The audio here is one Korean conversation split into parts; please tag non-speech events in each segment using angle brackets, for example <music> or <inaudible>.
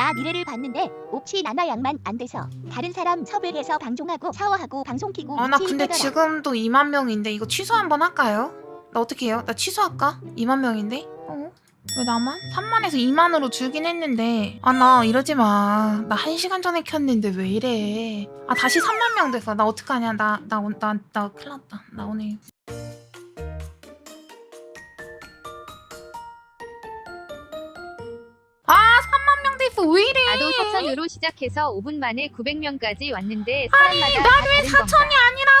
나 미래를 봤는데 옵치 나나 양만 안 돼서 다른 사람 섭외해서 방종하고 샤워하고 방송 키고 아 나 미친 근데 거더라. 지금도 2만 명인데 이거 취소 한번 할까요? 나 어떻게 해요? 나 취소할까? 2만 명인데? 어? 왜 나만? 3만에서 2만으로 줄긴 했는데 아 나 이러지 마. 나 1시간 전에 켰는데 왜 이래. 아 다시 3만 명 됐어. 나 어떡하냐. 나 나 나나 큰일 났다. 나 오늘 3만 명 됐어. 왜 이래? 나도 4천유로 시작해서 5분 만에 900명까지 왔는데 사람마다 난왜다 다른 4천이 아니라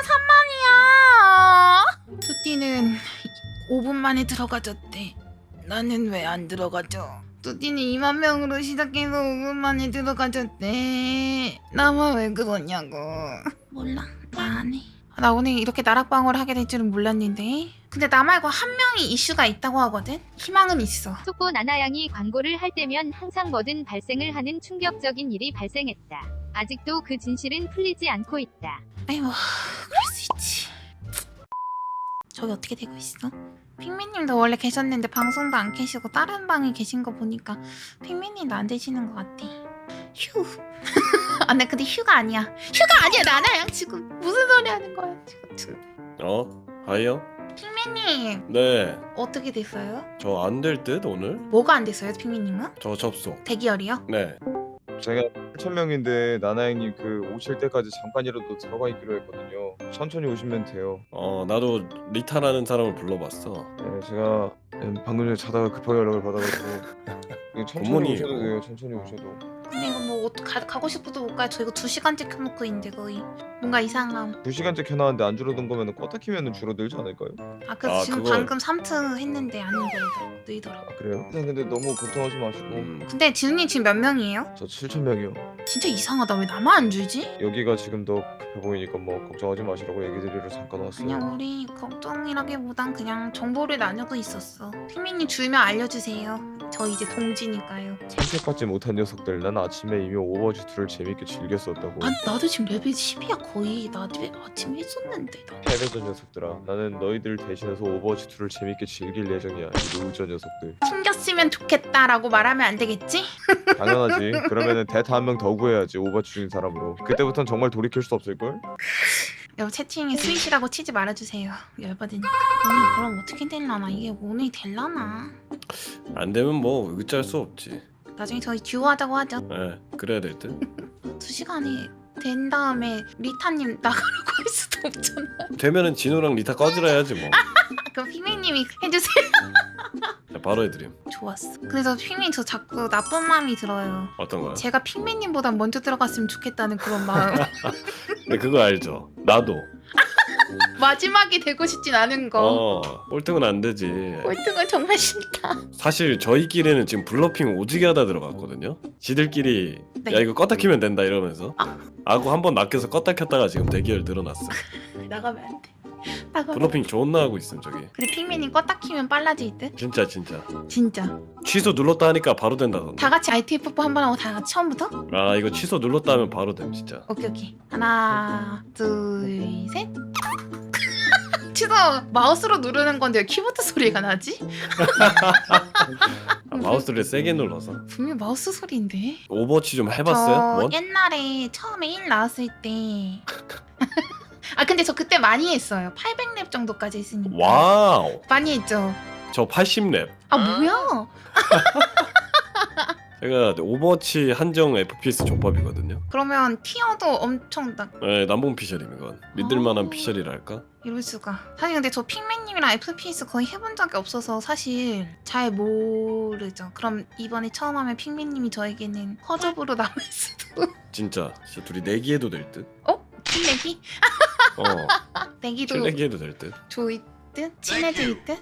3만이야? 뚜띠는 5분 만에 들어가졌대. 나는 왜 안 들어가죠? 뚜띠는 2만 명으로 시작해서 5분 만에 들어가졌대. 나만 왜 그러냐고. 몰라. 나 안 해. 나 오늘 이렇게 나락방어를 하게 될 줄은 몰랐는데. 근데 나 말고 한 명이 이슈가 있다고 하거든? 희망은 있어. 속보 나나양이 광고를 할 때면 항상 뭐든 발생을 하는 충격적인 일이 발생했다. 아직도 그 진실은 풀리지 않고 있다. 아이고 그럴 수 있지 저기 어떻게 되고 있어? 핑미님도 원래 계셨는데 방송도 안 계시고 다른 방에 계신 거 보니까 핑미님도 안 되시는 것 같아 휴 <laughs> 아, 나 근데 휴가 아니야 휴가 아니야 나나양 지금 무슨 소리 하는 거야 지금 어? 하이요? 핑미님 네. 어떻게 됐어요? 저 안 될 듯 오늘? 뭐가 안 됐어요 핑미님은? 저 접속. 대기열이요? 네. 제가 8,000명인데 나나형님 그 오실 때까지 잠깐이라도 들어가 있기로 했거든요. 천천히 오시면 돼요. 어 나도 리타라는 사람을 불러봤어. 네, 제가 방금 전에 자다가 급하게 연락을 받아가지고 <laughs> 그냥 천천히. 오셔도 돼요. 천천히 오셔도. 근데 이거 뭐 어떡- 가, 가고 싶어도 못 가요 저 이거 2시간째 켜놓고 있는데 거의 뭔가 이상함 2시간째 켜놨는데 안 줄어든 거면 껐다 키면 줄어들지 않을까요? 아 그래서 아, 지금 그거- 방금 3트 했는데 안 늘더라고 늘더라고 아, 그래요? 네, 근데 너무 걱정하지 마시고 음. 근데 지훈님 지금 몇 명이에요? 저 7,000명이요. 진짜 이상하다 왜 나만 안 줄지? 여기가 지금 더 급해 보이니까 뭐 걱정하지 마시라고 얘기 드리러 잠깐 왔어요. 그냥 우리 걱정이라기보단 그냥 정보를 나누고 있었어 피민님 줄면 알려주세요 저 이제 동지니까요 선택받지 못한 녀석들 난 아침에 이미 오버워치 2를 재밌게 즐겼었다고. 아 나도 지금 레벨 10이야 거의 나 집에 아침 했었는데 나. 패배전 녀석들아. 나는 너희들 대신해서 오버워치 2를 재밌게 즐길 예정이야. 이 루저 녀석들. 챙겼으면 좋겠다라고 말하면 안 되겠지? <laughs> 당연하지. 그러면은 대타 한 명 더 구해야지 오버워치 중인 사람으로. 그때부턴 정말 돌이킬 수 없을걸? 여러분 채팅에 스윗이라고 치지 말아주세요 열받으니까 오늘 그럼 어떻게 될라나 이게 오늘 될라나 안 되면 뭐 의지할 수 없지. 나중에 저희 듀오 하자고 하죠 예. 그래야 될 듯. <laughs> 두 시간이 된 다음에 리타님 나가라고 할 수도 없잖아. 되면은 진우랑 리타 꺼지라 해야지 뭐. 아, <laughs> 그럼 피미님이 해주세요. <laughs> 자, 바로 해드림. 좋았어. 그래서 피미님 저 자꾸 나쁜 마음이 들어요. 어떤 거야? 제가 피미님보다 먼저 들어갔으면 좋겠다는 그런 마음. <laughs> 근데 그거 알죠? 나도. <laughs> 마지막이 되고 싶진 않은 거. 어. 꼴등은 안 되지. 꼴등은 정말 싫다. 사실 저희끼리는 지금 블러핑 오지게 하다 들어갔거든요. 지들끼리 네. 야 이거 껐다 키면 된다 이러면서 아. 아고 한 번 낚여서 껐다 켰다가 지금 대기열 늘어났어. <laughs> 나가면 안 돼. 나가면. 블러핑 존나 하고 있음 저기. 근데 피미님 껐다 키면 빨라질 듯? 진짜 진짜. 진짜. 취소 눌렀다 하니까 바로 된다던데. 다 같이 ITF4 한번 하고 다 같이 처음부터? 아 이거 취소 눌렀다 하면 바로 됨 진짜. 오케이 오케이. 하나, 둘, 셋. <laughs> 취소 마우스로 누르는 건데 왜 키보드 소리가 나지? 아, 마우스를 세게 눌러서. 분명 마우스 소리인데. 오버워치 좀 해봤어요? 저 뭐? 옛날에 처음에 1 나왔을 때. <laughs> 아 근데 저 그때 많이 했어요. 800렙 정도까지 했으니까. 와우. 많이 했죠. 저 80렙. 아 뭐야? <laughs> 제가 오버워치 한정 FPS 족밥이거든요. 그러면 티어도 엄청 나 네, 남봉 피셜임 이건. 믿을만한 아. 피셜이랄까? 이럴 수가. 사실 근데 저 핑맨님이랑 FPS 거의 해본 적이 없어서 사실 잘 모르죠. 그럼 이번에 처음 하면 핑맨님이 저에게는 허접으로 <laughs> 남을 수도. 진짜. 진짜 둘이 내기해도 될 듯. 어? 킬내기? <laughs> 어. <laughs> 내기도 킬내기해도 될 듯. 좋을 듯? 친해질 듯?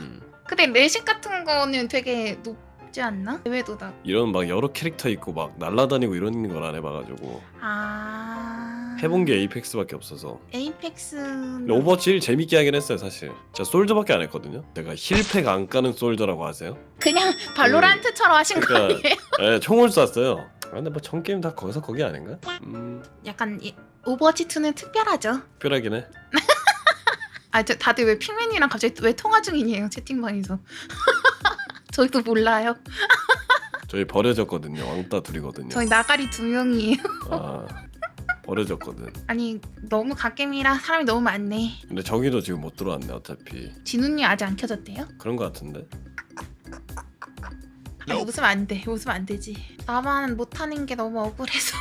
음. <laughs> 근데 레식 같은 거는 되게 높지 않나? 대회도 나. 이런 막 여러 캐릭터 있고 막 날라다니고 이런 걸 안 해봐가지고 아. 해본 게 에이펙스밖에 없어서 에이펙스. 오버워치 1 재밌게 하긴 했어요 사실 제가 솔저밖에 안 했거든요 제가 힐팩 안 까는 솔저라고 아세요? 그냥 발로란트처럼 하신 거 그러니까- 아니에요? 예, 총을 쐈어요 아, 근데 뭐 전 게임 다 거기서 거기 아닌가? 음 약간 이- 오버워치 2는 특별하죠. 특별하긴 해 <laughs> 아, 저 다들 왜 핑맨이랑 갑자기 왜 통화 중이에요 채팅방에서? <laughs> 저희도 몰라요. <laughs> 저희 버려졌거든요. 왕따 둘이거든요. 저희 나가리 두 명이에요. 아 버려졌거든. 아니 너무 갓겜이라 사람이 너무 많네. 근데 저기도 지금 못 들어왔네 어차피. 진우님 아직 안 켜졌대요? 그런 거 같은데. 아니 웃으면 안 돼. 웃으면 안 되지. 나만 못하는 게 너무 억울해서.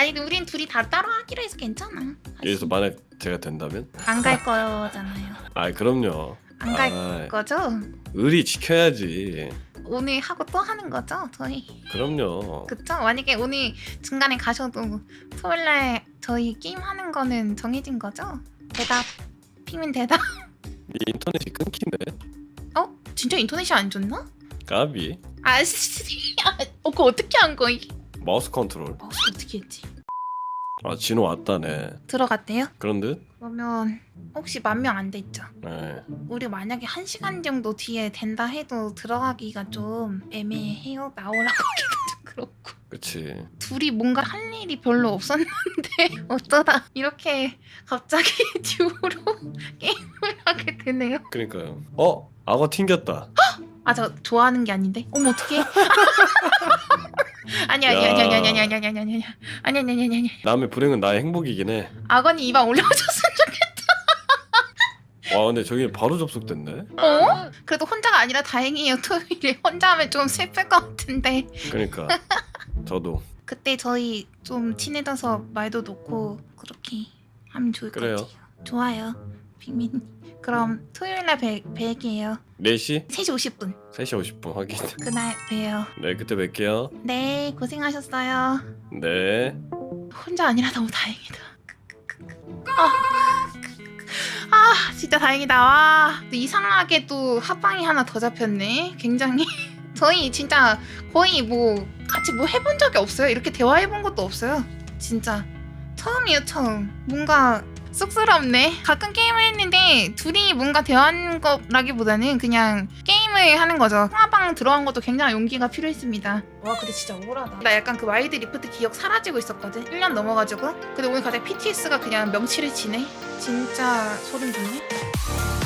아니 근데 우린 둘이 다 따로 하기로 해서 괜찮아. 여기서 만약 제가 된다면? 안 갈 거잖아요. <laughs> 아 그럼요. 안 갈 아, 거죠? 의리 지켜야지. 오늘 하고 또 하는 거죠, 저희? 그럼요. 그쵸? 만약에 오늘 중간에 가셔도 토요일 날 저희 게임 하는 거는 정해진 거죠? 대답. 피민 대답. <laughs> 이 인터넷이 끊기네. 어? 진짜 인터넷이 안 좋나? 까비. 아, <laughs> 씨. 아, 어, 그거 어떻게 한 거이? 마우스 컨트롤. 마우스 어떻게 했지? 아 진호 왔다네. 들어갔대요? 그런 듯? 그러면 혹시 만명안 됐죠? 네. 우리 만약에 한 시간 정도 뒤에 된다 해도 들어가기가 좀 애매해요. 나오라고 <laughs> 하기도 좀 그렇고. 그치. 둘이 뭔가 할 일이 별로 없었는데 <laughs> 어쩌다 이렇게 갑자기 <laughs> 듀오로 게임을 하게 되네요. 그러니까요. 어? 악어 튕겼다. 아 저 좋아하는 게 아닌데. 어머 어떡해. 아니 아니 아니 아니 아니 아니 아니 아니 아니 아니 아니 아니 아니 아니 아니 남의 불행은 나의 행복이긴 해. 악원이 이방 올라오셨으면 좋겠. 와 근데 저기 바로 접속됐네. 어? 그래도 혼자가 아니라 다행이에요. 토요일에 혼자 하면 좀 슬플 것 같은데. 그러니까 저도 그때 저희 좀 친해져서 말도 놓고 그렇게 하면 좋을 그래요. 것 같아요. 좋아요. 빅민. 그럼 토요일 날 뵐, 뵐게요. 4시? 3시 50분. 3시 50분 확인. 그날 봬요. 네 그때 뵐게요. 네, 고생하셨어요. 네. 혼자 아니라 너무 다행이다. 아, 아 진짜 다행이다. 와, 또 이상하게 또 합방이 하나 더 잡혔네. 굉장히 <laughs> 저희 진짜 거의 뭐 같이 뭐 해본 적이 없어요. 이렇게 대화해본 것도 없어요. 진짜 처음이에요, 처음. 뭔가 쑥스럽네. 가끔 게임을 했는데 둘이 뭔가 대화하는 거라기보다는 그냥 게임을 하는 거죠. 통화방 들어간 것도 굉장히 용기가 필요했습니다. 와, 근데 진짜 억울하다. 나 약간 그 와이드 리프트 기억 사라지고 있었거든. 1년 넘어가지고. 근데 오늘 갑자기 PTS가 그냥 명치를 지네. 진짜 소름 돋네.